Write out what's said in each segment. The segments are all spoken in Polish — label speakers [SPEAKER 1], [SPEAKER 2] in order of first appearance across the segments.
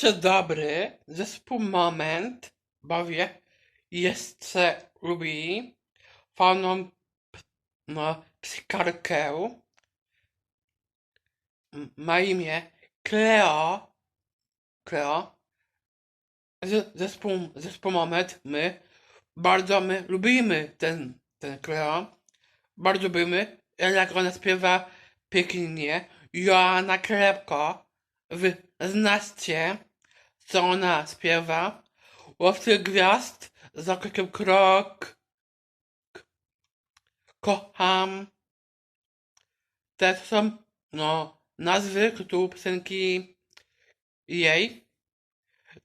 [SPEAKER 1] Dzień dobry, zespół Moment, bowiem jeszcze lubi fajną p- no, psikarkę. M- Ma imię Cleo. Cleo. Z, zespół, zespół Moment, my bardzo my lubimy ten, ten Cleo. Bardzo lubimy, jak ona śpiewa pięknie. Joanna Klepko. Wy znacie, co ona śpiewa? Łowcy gwiazd, za krokiem krok. Kocham. Te są, no, nazwy tytułu piosenki jej.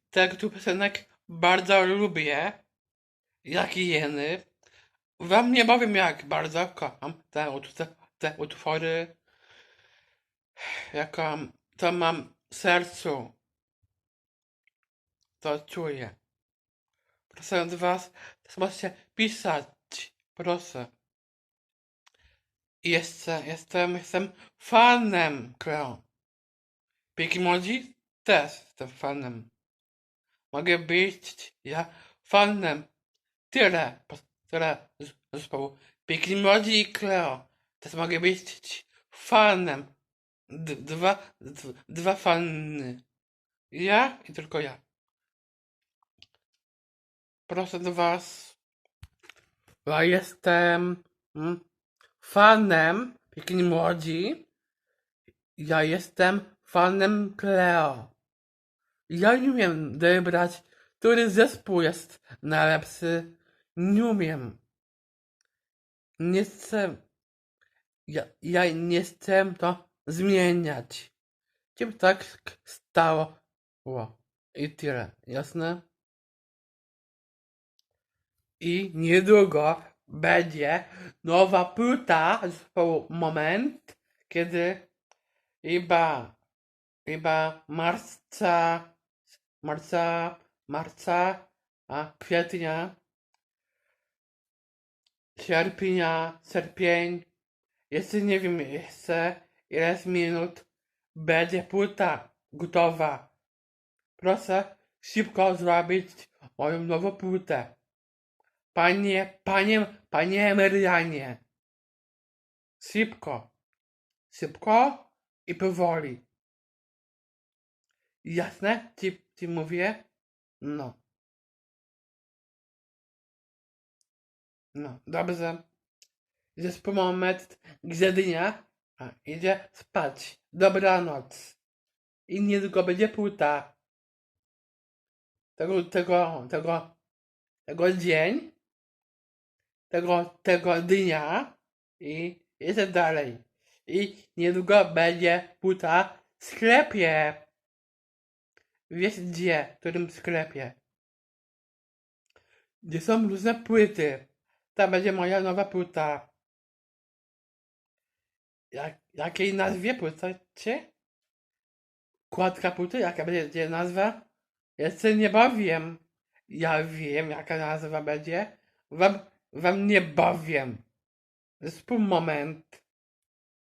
[SPEAKER 1] Te tytuł piosenek bardzo lubię. Jak i jeny. Wam nie powiem jak bardzo kocham te, ut- te, utwory. Jaka to mam w sercu. To czuję. Proszę was, możecie pisać. Proszę. I Jeszcze, jestem, jestem fanem Cleo. Pikimoji też jestem fanem. Mogę być ja fanem. Tyle, tyle zespołu. Pikimoji i Cleo. Też mogę być fanem. D- dwa, dwa fany. Ja i tylko ja. Proszę was. Ja jestem mm, fanem Piękni Młodzi. Ja jestem fanem Cleo. Ja nie umiem wybrać, który zespół jest najlepszy. Nie umiem. Nie chcę. Ja, ja nie chcę to zmieniać. Ciebie tak stało. Ło. I tyle. Jasne? I niedługo będzie nowa płyta zespołu Moment, kiedy chyba, chyba marca, marca, marca, a kwietnia, sierpnia, sierpień, jeszcze nie wiem jeszcze ile minut będzie płyta gotowa. Proszę szybko zrobić moją nową płytę. Panie, panie, panie Emerianie. Szybko. Szybko i powoli. Jasne? Ci, ci mówię? No. No, dobrze. Zespół moment, gdzie dnia, a idzie spać. Dobranoc. I niedługo będzie płyta. Tego, tego, tego, tego dzień, tego, tego dnia i jeszcze dalej. I niedługo będzie płyta w sklepie. Wiesz gdzie? W którym sklepie? Gdzie są różne płyty. To będzie moja nowa płyta. Jak, jakiej nazwie płytacie? Kładka płyty? Jaka będzie nazwa? Jeszcze nie bowiem. Ja wiem, jaka nazwa będzie. Wam, wam nie bowiem. Zespół moment.